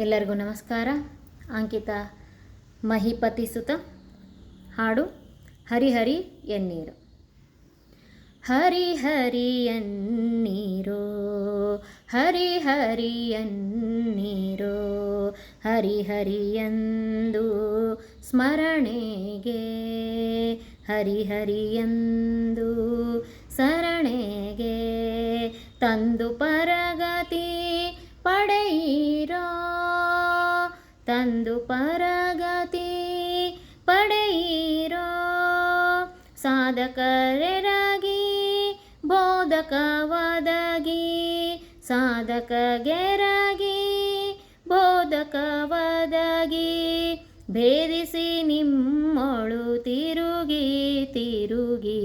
ಎಲ್ಲರಿಗೂ ನಮಸ್ಕಾರ. ಅಂಕಿತ ಮಹಿಪತಿ ಸುತ, ಹಾಡು ಹರಿಹರಿ ಎನ್ನೀರು. ಹರಿಹರಿ ಎನ್ನೀರು ಹರಿಹರಿ ಎನ್ನೀರು ಹರಿ ಎನ್ನೀರೋ ಹರಿ ಹರಿ ಎಂದು ಸ್ಮರಣೆಗೆ, ಹರಿಹರಿ ಹರಿ ಎಂದು ಸರಣೆಗೆ ತಂದು ಪರಗತಿ ತಂದು ಪರಗತಿ ಪಡೆಯಿರೋ ಸಾಧಕರೆರಾಗಿ ಬೋಧಕವಾದಗಿ ಸಾಧಕಗೆರಾಗಿ ಬೋಧಕವಾದಗಿ ಭೇದಿಸಿ ನಿಮ್ಮೊಳು ತಿರುಗಿ ತಿರುಗಿ.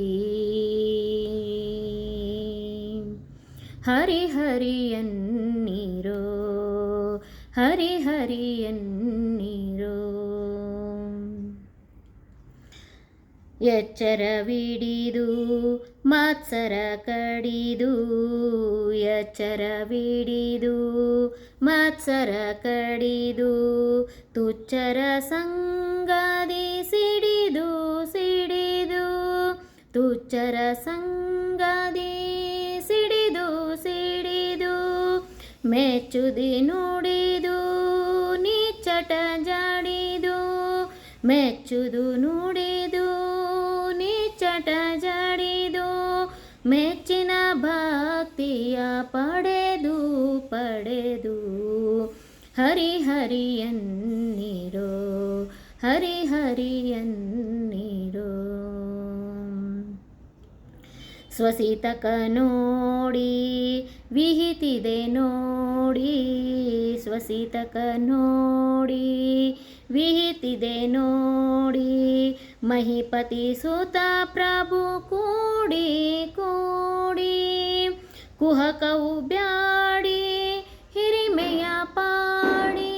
ಹರಿ ಹರಿ ಎನ್ನೀರೋ ಹರಿ ಎನ್ನೀರೋ. ಎಚ್ಚರವಿಡಿದು ಮಾತ್ಸರ ಕಡಿದು ಎಚ್ಚರವಿಡಿದು ಮಾತ್ಸರ ಕಡಿದು, ತುಚ್ಚರ ಸಂಗದಿ ಸಿಡಿದು ಸಿಡಿದು, ತುಚ್ಚರ ಸಂಗದಿ ಸಿಡಿದು ಸಿಡಿದು ಮೆಚ್ಚುದಿ ನುಡಿದು ಮೆಚ್ಚುದು ನುಡಿದು ನಿಚ್ಚಟ ಜಡಿದು ಮೆಚ್ಚಿನ ಭಕ್ತಿಯ ಪಡೆದು ಪಡೆದು. ಹರಿಹರಿಯನ್ನಿರೋ ಹರಿಹರಿಯನ್ನಿರೋ ಎನ್ನೀರೋ ನೋಡಿ, ವಿಹಿತಿದೆ ನೋಡಿ, ಸ್ವಸಿತಕ ನೋಡಿ, ವಿಹಿತಿದೆ ನೋಡಿ, ಮಹಿಪತಿ ಸುತ ಪ್ರಭು ಕೂಡಿ ಕೂಡಿ, ಕುಹಕವು ಬ್ಯಾಡಿ, ಹಿರಿಮೆಯ ಪಾಡಿ,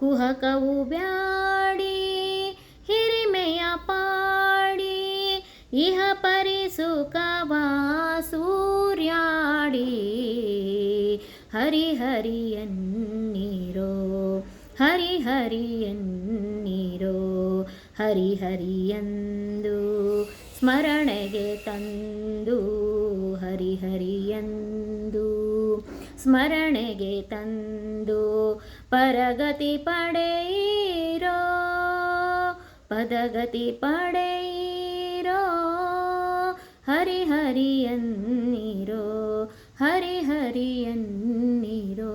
ಕುಹಕವು ಬ್ಯಾಡಿ, ಹಿರಿಮೆಯ ಪಾಡಿ, ಇಹ ಪರಿಸುಖವ ಹರಿ ಹರಿಹರಿಯನ್ನೀರೋ ಹರಿಹರಿಯಂದು ಹರಿ ಹರಿ ಹರಿ ಹರಿ ಸ್ಮರಣೆಗೆ ತಂದು ಹರಿಹರಿಯಂದು ಹರಿ ಸ್ಮರಣೆಗೆ ತಂದು ಪರಗತಿ ಪಡೆಯಿರೋ, ಪದಗತಿ ಪಡೆಯಿರೋ, ಹರಿ ಹರಿ ಎನ್ನೀರೋ.